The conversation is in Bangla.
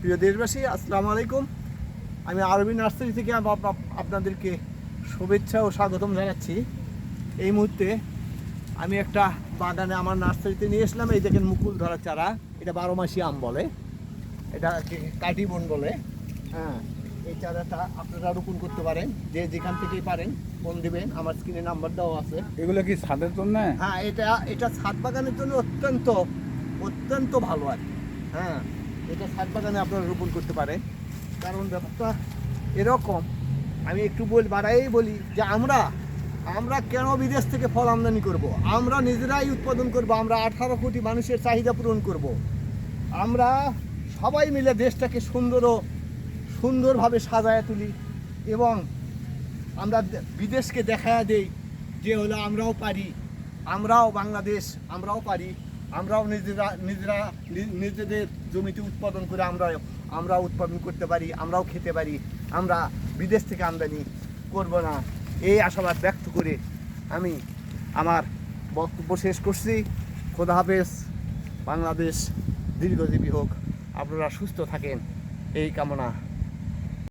প্রিয় দেশবাসী আসসালামু আলাইকুম। আমি আরবি নার্সারি থেকে আপ- আপ- আপনাদেরকে শুভেচ্ছা ও স্বাগতম জানাচ্ছি। এই মুহূর্তে আমি একটা বাগানে আমার নার্সারিতে নিয়ে এসলাম। এই দেখেন মুকুল ধরা চারা। এটা বারো মাসি আম বলে। এটা কাটিবন বলে। হ্যাঁ এই চারাটা আপনারা রোপণ করতে পারেন। যে যেখান থেকেই পারেন ফোন দিবেন। আমার স্ক্রিনে নাম্বার দেওয়া আছে। এগুলো কি ছাদের জন্য? হ্যাঁ এটা এটা ছাদ বাগানের জন্য অত্যন্ত অত্যন্ত ভালো আর কি। হ্যাঁ এটা ছাদ বাগানে আপনারা রোপণ করতে পারেন কারণ ব্যাপারটা এরকম, আমি একটু বল বাড়াই বলি যে আমরা আমরা কেন বিদেশ থেকে ফল আমদানি করব। আমরা নিজেরাই উৎপাদন করব, আমরা আঠারো কোটি মানুষের চাহিদা পূরণ করব। আমরা সবাই মিলে দেশটাকে সুন্দর ও সুন্দরভাবে সাজায় তুলি এবং আমরা বিদেশকে দেখায় দেই যে হলো আমরাও পারি, আমরাও বাংলাদেশ, আমরাও পারি আমরাও নিজেরা নিজেরা নিজেদের জমিতে উৎপাদন করে আমরা আমরা উৎপাদন করতে পারি, আমরাও খেতে পারি, আমরা বিদেশ থেকে আমদানি করব না। এই আশাবাদ ব্যক্ত করে আমি আমার বক্তব্য শেষ করছি। খোদা হাফেজ। বাংলাদেশ দীর্ঘজীবী হোক। আপনারা সুস্থ থাকেন। এই কামনা।